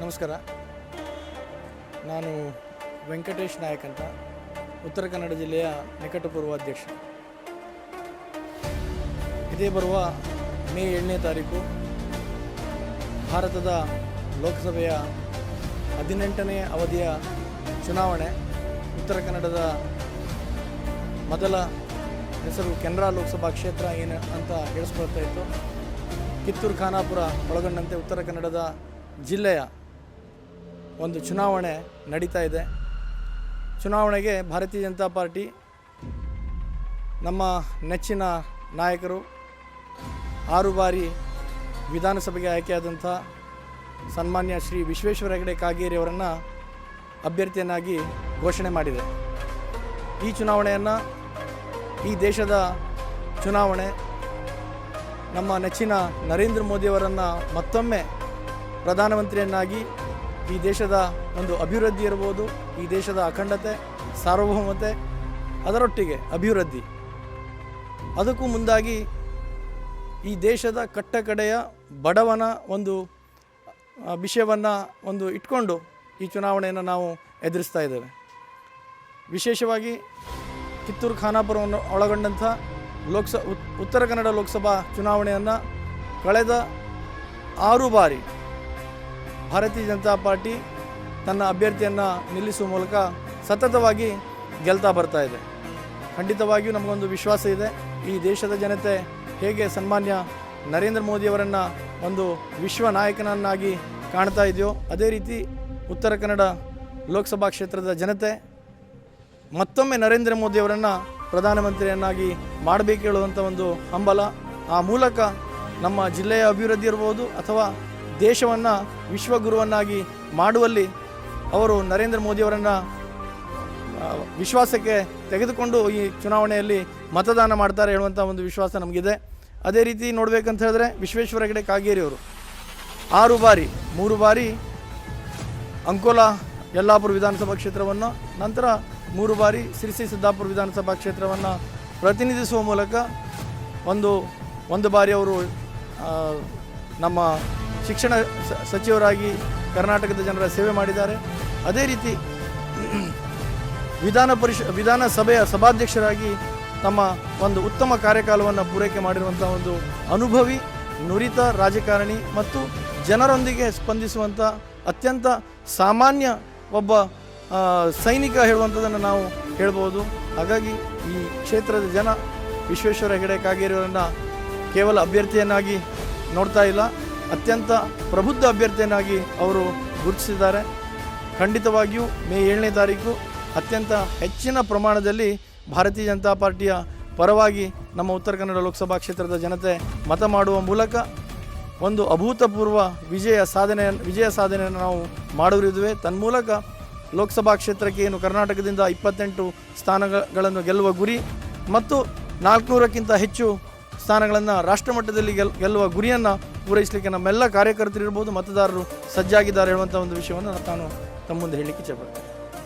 ನಮಸ್ಕಾರ. ನಾನು ವೆಂಕಟೇಶ್ ನಾಯಕ್ ಅಂತ, ಉತ್ತರ ಕನ್ನಡ ಜಿಲ್ಲೆಯ ನಿಕಟಪೂರ್ವ ಅಧ್ಯಕ್ಷ. ಇದೇ ಬರುವ ಮೇ ಏಳನೇ ತಾರೀಕು, ಭಾರತದ ಲೋಕಸಭೆಯ ಹದಿನೆಂಟನೇ ಅವಧಿಯ ಚುನಾವಣೆ, ಉತ್ತರ ಕನ್ನಡದ ಮೊದಲ ಹೆಸರು ಕೆನರಾ ಲೋಕಸಭಾ ಕ್ಷೇತ್ರ ಏನು ಅಂತ ಹೇಳಿಸ್ಕೊಳ್ತಾ ಇತ್ತು. ಕಿತ್ತೂರು ಖಾನಾಪುರ ಒಳಗೊಂಡಂತೆ ಉತ್ತರ ಕನ್ನಡದ ಜಿಲ್ಲೆಯ ಒಂದು ಚುನಾವಣೆ ನಡೀತಾ ಇದೆ. ಚುನಾವಣೆಗೆ ಭಾರತೀಯ ಜನತಾ ಪಾರ್ಟಿ ನಮ್ಮ ನೆಚ್ಚಿನ ನಾಯಕರು ಆರು ಬಾರಿ ವಿಧಾನಸಭೆಗೆ ಆಯ್ಕೆಯಾದಂಥ ಸನ್ಮಾನ್ಯ ಶ್ರೀ ವಿಶ್ವೇಶ್ವರ ಹೆಗಡೆ ಕಾಗೇರಿ ಅವರನ್ನು ಅಭ್ಯರ್ಥಿಯನ್ನಾಗಿ ಘೋಷಣೆ ಮಾಡಿದೆ. ಈ ಚುನಾವಣೆಯನ್ನು ಈ ದೇಶದ ಚುನಾವಣೆ, ನಮ್ಮ ನೆಚ್ಚಿನ ನರೇಂದ್ರ ಮೋದಿಯವರನ್ನು ಮತ್ತೊಮ್ಮೆ ಪ್ರಧಾನಮಂತ್ರಿಯನ್ನಾಗಿ ಈ ದೇಶದ ಒಂದು ಅಭಿವೃದ್ಧಿ ಇರ್ಬೋದು, ಈ ದೇಶದ ಅಖಂಡತೆ, ಸಾರ್ವಭೌಮತೆ, ಅದರೊಟ್ಟಿಗೆ ಅಭಿವೃದ್ಧಿ. ಅದಕ್ಕೂ ಮುಂದಾಗಿ ಈ ದೇಶದ ಕಟ್ಟಕಡೆಯ ಬಡವನ ಒಂದು ವಿಷಯವನ್ನು ಒಂದು ಇಟ್ಕೊಂಡು ಈ ಚುನಾವಣೆಯನ್ನು ನಾವು ಎದುರಿಸ್ತಾ ಇದ್ದೇವೆ. ವಿಶೇಷವಾಗಿ ಕಿತ್ತೂರು ಖಾನಾಪುರವನ್ನು ಒಳಗೊಂಡಂಥ ಲೋಕಸ, ಉತ್- ಉತ್ತರ ಕನ್ನಡ ಲೋಕಸಭಾ ಚುನಾವಣೆಯನ್ನು ಕಳೆದ ಆರು ಬಾರಿ ಭಾರತೀಯ ಜನತಾ ಪಾರ್ಟಿ ತನ್ನ ಅಭ್ಯರ್ಥಿಯನ್ನು ನಿಲ್ಲಿಸುವ ಮೂಲಕ ಸತತವಾಗಿ ಗೆಲ್ತಾ ಬರ್ತಾ ಇದೆ. ಖಂಡಿತವಾಗಿಯೂ ನಮಗೊಂದು ವಿಶ್ವಾಸ ಇದೆ. ಈ ದೇಶದ ಜನತೆ ಹೇಗೆ ಸನ್ಮಾನ್ಯ ನರೇಂದ್ರ ಮೋದಿಯವರನ್ನು ಒಂದು ವಿಶ್ವ ನಾಯಕನನ್ನಾಗಿ ಕಾಣ್ತಾ ಇದೆಯೋ, ಅದೇ ರೀತಿ ಉತ್ತರ ಕನ್ನಡ ಲೋಕಸಭಾ ಕ್ಷೇತ್ರದ ಜನತೆ ಮತ್ತೊಮ್ಮೆ ನರೇಂದ್ರ ಮೋದಿಯವರನ್ನು ಪ್ರಧಾನಮಂತ್ರಿಯನ್ನಾಗಿ ಮಾಡಬೇಕು ಹೇಳುವಂಥ ಒಂದು ಹಂಬಲ ಆ ಮೂಲಕ ನಮ್ಮ ಜಿಲ್ಲೆಯ ಅಭಿವೃದ್ಧಿ ಇರ್ಬೋದು ಅಥವಾ ದೇಶವನ್ನು ವಿಶ್ವಗುರುವನ್ನಾಗಿ ಮಾಡುವಲ್ಲಿ ಅವರು ನರೇಂದ್ರ ಮೋದಿಯವರನ್ನು ವಿಶ್ವಾಸಕ್ಕೆ ತೆಗೆದುಕೊಂಡು ಈ ಚುನಾವಣೆಯಲ್ಲಿ ಮತದಾನ ಮಾಡ್ತಾರೆ ಹೇಳುವಂಥ ಒಂದು ವಿಶ್ವಾಸ ನಮಗಿದೆ. ಅದೇ ರೀತಿ ನೋಡಬೇಕಂತ ಹೇಳಿದ್ರೆ ವಿಶ್ವೇಶ್ವರ ಹೆಗಡೆ ಕಾಗೇರಿಯವರು ಆರು ಬಾರಿ, ಮೂರು ಬಾರಿ ಅಂಕೋಲಾ ಯಲ್ಲಾಪುರ ವಿಧಾನಸಭಾ ಕ್ಷೇತ್ರವನ್ನು, ನಂತರ ಮೂರು ಬಾರಿ ಸಿರಿಸಿ ಸಿದ್ದಾಪುರ ವಿಧಾನಸಭಾ ಕ್ಷೇತ್ರವನ್ನು ಪ್ರತಿನಿಧಿಸುವ ಮೂಲಕ ಒಂದು ಒಂದು ಬಾರಿ ಅವರು ನಮ್ಮ ಶಿಕ್ಷಣ ಸಚಿವರಾಗಿ ಕರ್ನಾಟಕದ ಜನರ ಸೇವೆ ಮಾಡಿದ್ದಾರೆ. ಅದೇ ರೀತಿ ವಿಧಾನ ಪರಿಷ ವಿಧಾನಸಭೆಯ ಸಭಾಧ್ಯಕ್ಷರಾಗಿ ತಮ್ಮ ಒಂದು ಉತ್ತಮ ಕಾರ್ಯಕಾಲವನ್ನು ಪೂರೈಕೆ ಮಾಡಿರುವಂಥ ಒಂದು ಅನುಭವಿ, ನುರಿತ ರಾಜಕಾರಣಿ ಮತ್ತು ಜನರೊಂದಿಗೆ ಸ್ಪಂದಿಸುವಂಥ ಅತ್ಯಂತ ಸಾಮಾನ್ಯ ಒಬ್ಬ ಸೈನಿಕ ಹೇಳುವಂಥದ್ದನ್ನು ನಾವು ಹೇಳ್ಬೋದು. ಹಾಗಾಗಿ ಈ ಕ್ಷೇತ್ರದ ಜನ ವಿಶ್ವೇಶ್ವರ ಹೆಗಡೆ ಕಾಗೇರಿಯವರನ್ನು ಕೇವಲ ಅಭ್ಯರ್ಥಿಯನ್ನಾಗಿ ನೋಡ್ತಾ ಇಲ್ಲ. ಅತ್ಯಂತ ಪ್ರಬುದ್ಧ ಅಭ್ಯರ್ಥಿಯನ್ನಾಗಿ ಅವರು ಗುರುತಿಸಿದ್ದಾರೆ. ಖಂಡಿತವಾಗಿಯೂ ಮೇ ಏಳನೇ ತಾರೀಕು ಅತ್ಯಂತ ಹೆಚ್ಚಿನ ಪ್ರಮಾಣದಲ್ಲಿ ಭಾರತೀಯ ಜನತಾ ಪಾರ್ಟಿಯ ಪರವಾಗಿ ನಮ್ಮ ಉತ್ತರ ಕನ್ನಡ ಲೋಕಸಭಾ ಕ್ಷೇತ್ರದ ಜನತೆ ಮತ ಮಾಡುವ ಮೂಲಕ ಒಂದು ಅಭೂತಪೂರ್ವ ವಿಜಯ ಸಾಧನೆ, ವಿಜಯ ಸಾಧನೆಯನ್ನು ನಾವು ಮಾಡಲಿರುವೆ ತನ್ಮೂಲಕ ಲೋಕಸಭಾ ಕ್ಷೇತ್ರಕ್ಕೆ ಏನು ಕರ್ನಾಟಕದಿಂದ ಇಪ್ಪತ್ತೆಂಟು ಸ್ಥಾನಗಳನ್ನು ಗೆಲ್ಲುವ ಗುರಿ ಮತ್ತು ನಾಲ್ಕುನೂರಕ್ಕಿಂತ ಹೆಚ್ಚು ಸ್ಥಾನಗಳನ್ನು ರಾಷ್ಟ್ರಮಟ್ಟದಲ್ಲಿ ಗೆಲ್, ಗೆಲ್ಲುವ ಗುರಿಯನ್ನು ಪೂರೈಸಲಿಕ್ಕೆ ನಮ್ಮೆಲ್ಲ ಕಾರ್ಯಕರ್ತರಿರ್ಬೋದು, ಮತದಾರರು ಸಜ್ಜಾಗಿದ್ದಾರೆ ಹೇಳುವಂಥ ಒಂದು ವಿಷಯವನ್ನು ನಾನು ತಮ್ಮ ಮುಂದೆ ಹೇಳಲಿಕ್ಕೆ ಇಚ್ಛೆಪಡ್ತೇನೆ